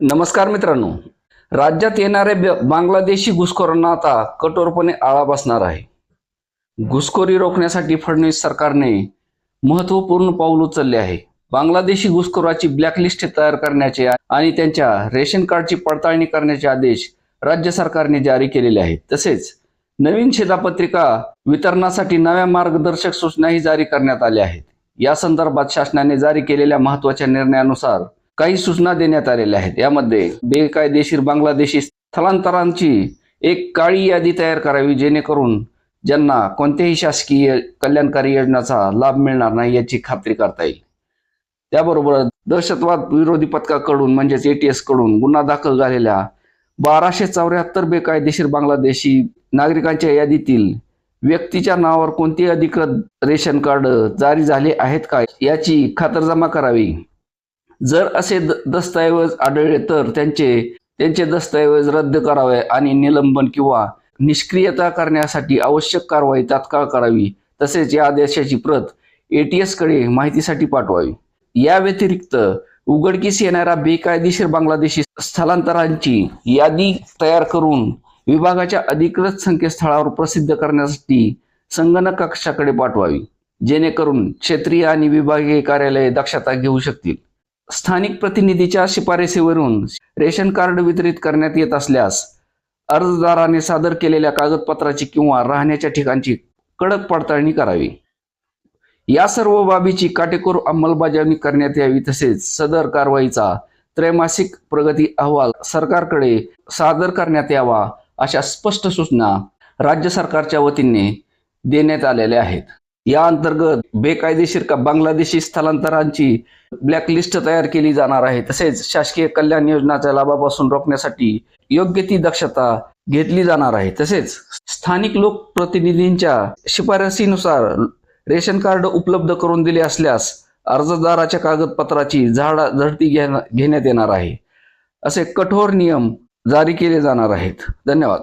नमस्कार मित्रांनो. राज्यात येणाऱ्या बांगलादेशी घुसखोरांना आता कठोरपणे आळा बसणार आहे. घुसखोरी रोखण्यासाठी फडणवीस सरकारने महत्त्वपूर्ण पाऊल उचलले आहे. बांगलादेशी घुसखोराची ब्लॅकलिस्ट तयार करण्याचे आणि त्यांच्या रेशन कार्डची पडताळणी करण्याचे आदेश राज्य सरकारने जारी केलेले आहेत. तसेच नवीन शिधापत्रिका वितरणासाठी नव्या मार्गदर्शक सूचनाही जारी करण्यात आल्या आहेत. या संदर्भात शासनाने जारी केलेल्या महत्त्वाच्या निर्णयानुसार काही सूचना देण्यात आलेल्या आहेत. यामध्ये बेकायदेशीर बांगलादेशी स्थलांतरांची एक काळी यादी तयार करावी जेणेकरून ज्यांना कोणत्याही शासकीय कल्याणकारी योजनाचा लाभ मिळणार नाही याची खात्री करता येईल. त्याबरोबर दहशतवाद विरोधी पथकाकडून म्हणजेच एटीएसकडून गुन्हा दाखल झालेल्या बाराशे चौऱ्याहत्तर बेकायदेशीर बांगलादेशी नागरिकांच्या यादीतील व्यक्तीच्या नावावर कोणते अधिकृत रेशन कार्ड जारी झाले आहेत का याची खातरजमा करावी. जर असे द- दस्तऐवज आढळले तर त्यांचे त्यांचे दस्तऐवज रद्द करावे आणि निलंबन किंवा निष्क्रियता करण्यासाठी आवश्यक कारवाई तात्काळ करावी तसेच या आदेशाची प्रत एटीएसकडे माहितीसाठी पाठवावी. या व्यतिरिक्त उघडकीस येणाऱ्या बेकायदेशीर बांगलादेशी स्थलांतरांची यादी तयार करून विभागाच्या अधिकृत संकेतस्थळावर प्रसिद्ध करण्यासाठी संगणक कक्षाकडे पाठवावी जेणेकरून क्षेत्रीय आणि विभागीय कार्यालये दक्षता घेऊ शकतील. स्थानिक प्रतिनिधीच्या शिफारसीवरून रेशन कार्ड वितरित करण्यात येत असल्यास अर्जदाराने सादर केलेल्या कागदपत्राची किंवा राहण्याच्या ठिकाणची कडक पडताळणी करावी. या सर्व बाबीची काटेकोर अंमलबजावणी करण्यात यावी तसेच सदर कारवाईचा त्रैमासिक प्रगती अहवाल सरकारकडे सादर करण्यात यावा अशा स्पष्ट सूचना राज्य सरकारच्या वतीने देण्यात आलेल्या आहेत. या अंतर्गत बेकायदेशीर का बांगलादेशी स्थलांतरांची ब्लॅकलिस्ट तयार केली जाणार आहे. तसेच शासकीय कल्याण योजनाच्या लाभापासून रोखण्यासाठी योग्य ती दक्षता घेतली जाणार आहे. तसेच स्थानिक लोकप्रतिनिधींच्या शिफारसीनुसार रेशन कार्ड उपलब्ध करून दिले असल्यास अर्जदाराच्या कागदपत्राची झाडा झडती घेण्या- घेण्यात येणार आहे. असे कठोर नियम जारी केले जाणार आहेत. धन्यवाद.